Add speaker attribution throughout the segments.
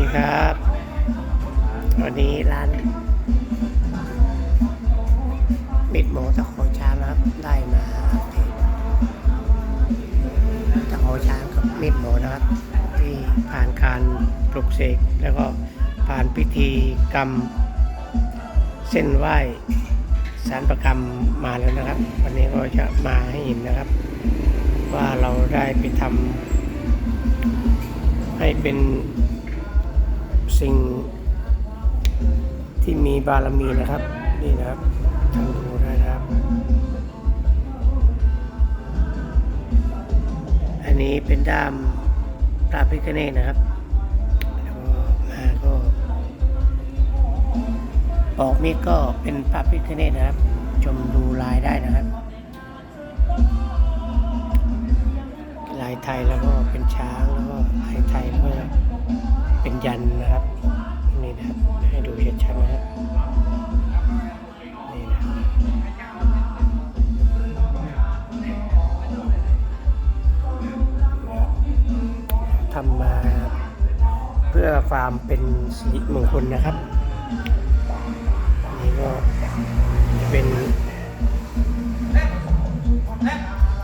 Speaker 1: ดีครับ วันนี้ร้านมิดหมูตะโขช้างครับ ได้มาอัปเดตตะโขช้างกับมิดหมูนะครับ ที่ผ่านการปลุกเสกแล้วก็ผ่านพิธีกรรม เส้นไหว้สารประกรรมมาแล้วนะครับ วันนี้ก็จะมาให้เห็นนะครับ ว่าเราได้ไปทำให้เป็น สิ่งที่มีบารมีนะครับ นี่นะครับทำดูได้นะครับ อันนี้เป็นด้ามพระพิฆเนศนะครับแล้วก็มาก็ปอกมีดก็เป็นพระพิฆเนศนะครับ ชมดูลายได้นะครับ ลายไทยแล้วก็เป็นช้างแล้วก็ลายไทยแล้วก็เป็นยันนะ ทำมาเพื่อความเป็นสิริมงคลนะครับอันนี่ก็จะเป็น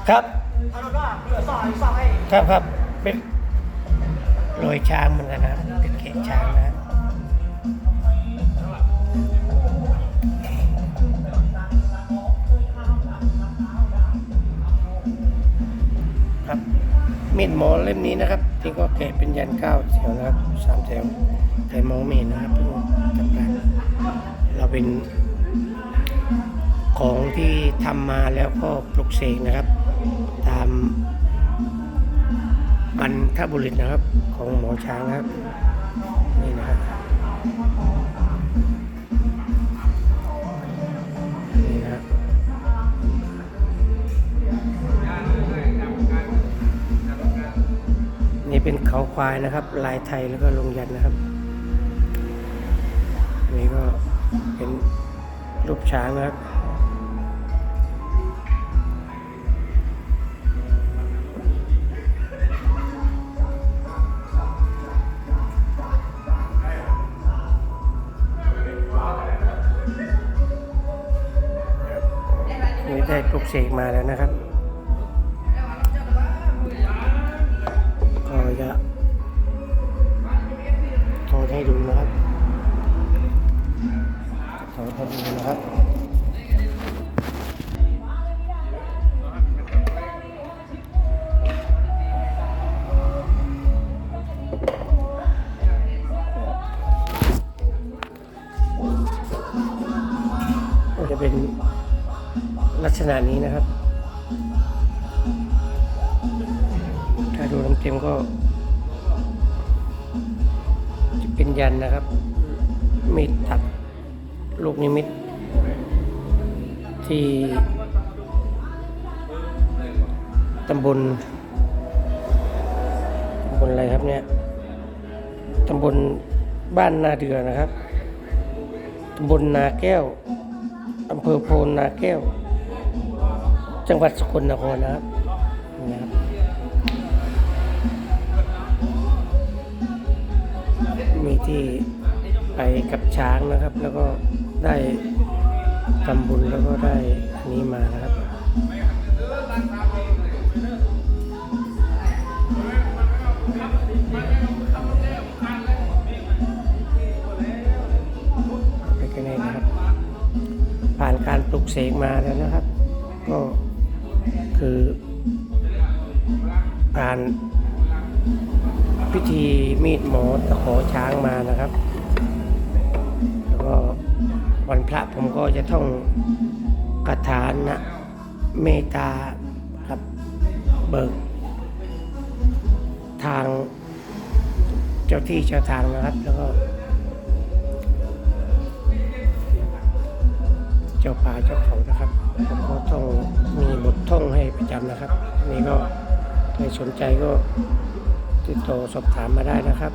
Speaker 1: ครับ
Speaker 2: เอาเป็นว่าเรือซอยซอยให้
Speaker 1: ครับครับเป็นโรยช้างเหมือนกันนะครับเป็นเขตช้างนะครับ ครับมีดหมอเล่มนี้นะครับ ที่ก็แกะเป็นยันเก้าแถวนะครับสามแถวแต่มองไม่เห็นนะครับเพิ่งจับได้เราเป็นของที่ทำมาแล้วก็ปลุกเสกนะครับ ตามบรรทบุรุษนะครับของหมอช้างครับ เขาควายนะครับ ลายไทยแล้วก็ลงยันนะครับ นี่ก็เป็นรูปช้างนะครับนี่ได้ปลุกเสกมาแล้วนะครับ ให้ดูนะครับถอดให้ดูนะครับจะเป็นลักษณะนี้นะครับ ถ้าดูน้ำเต็มก็ เป็นยันนะครับ มีดตัดลูกนิมิต ที่ตำบลตำบลอะไรครับเนี่ยตำบลบ้านนาเดือนะครับตำบลนาแก้วอำเภอโพนนาแก้ว จังหวัดสกลนครนะครับนี่นะครับ มีที่ไปกับช้างนะครับ แล้วก็ได้ทำบุญแล้วก็ได้อันนี้มานะครับไปกันเลยนะครับ ผ่านการปลุกเสกมาแล้วนะครับ ก็คือผ่าน พิธีมีดหมอตะขอช้างมานะครับ แล้วก็วันพระผมก็จะท่องคาถานะเมตตาครับเบิก ทางเจ้าที่เจ้าทางนะครับ แล้วก็ เจ้าป่าเจ้าเขานะครับผมก็ต้องมีบทท่องให้ประจำนะครับนนี้ก็ใครสนใจก็ ติดต่อสอบถามมาได้นะครับ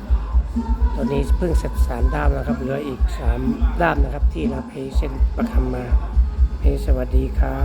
Speaker 1: ตอนนี้เพิ่งเสร็จสามด้ามนะครับ เหลืออีกสามด้ามนะครับ ที่รับให้เซ็นประคำมาเพย์สวัสดีครับ